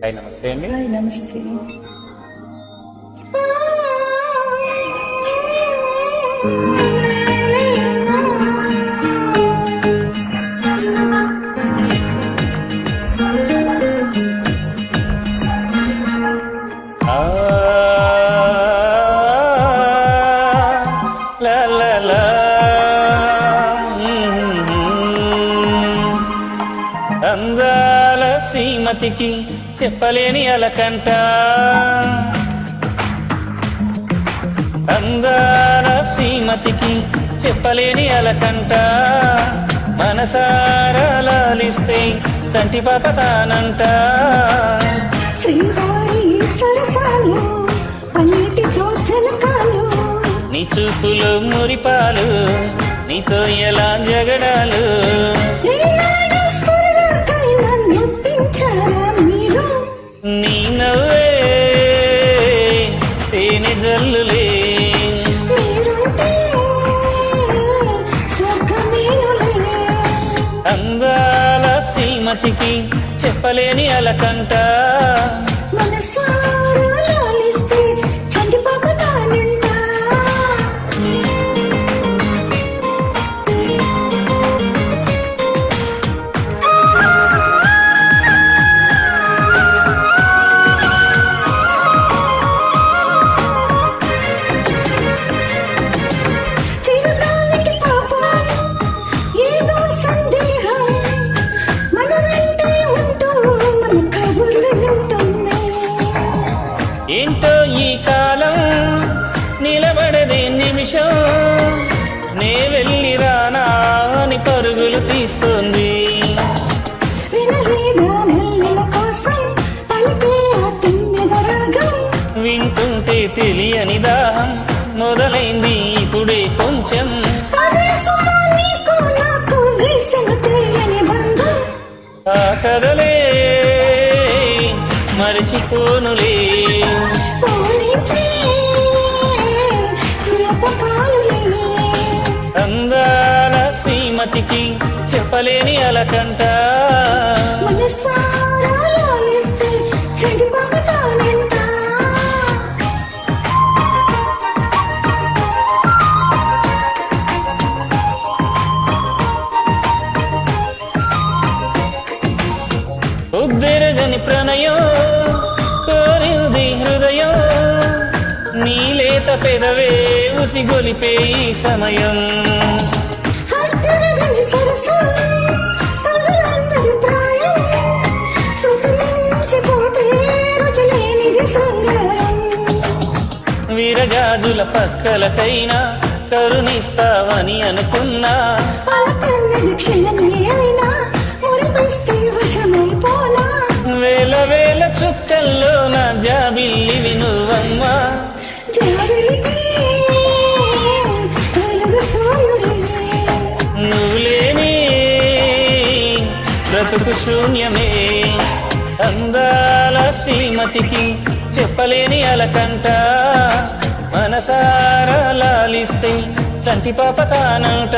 Hi నమస్తే అండి hi నమస్తే ఆ, లా, లా, శ్రీమతికి చెప్పలేని అలకంట. అందాల శ్రీమతికి చెప్పలేని అలకంట. మనసారా లాలిస్తే చంటి పాప తానంట. నీ చూపులు మురిపాలు నీతో ఎలా జగడాలు? శ్రీమతికి చెప్పలేని అలకంట. ఏంటో ఈ కాలం? నిలబడదే నిమిషం. నే వెళ్ళి రానా అని పరుగులు తీస్తుంది. వింటుంటే తెలియని దాహం మొదలైంది ఇప్పుడే కొంచెం. కదలే మరిచిపోనులే. శ్రీమతికి చెప్పలేని అలకంట. ఉద్దెరగని ప్రణయం కోరింది హృదయం నీలేత పెదవే ఉసిగొలిపే ఈ సమయం. వీరజాజుల పక్కలకైనా కరుణిస్తావని అనుకున్నా. పలకన్నది బ్రతుకు శూన్యమే. అందాల శ్రీమతికి చెప్పలేని అలకంట. మనసారా లాలిస్తే చంటి పాప తానంట.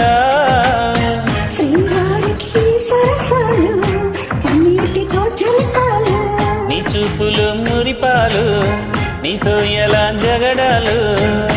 నీ చూపులు మురిపాలు నీతో ఎలా జగడాలు?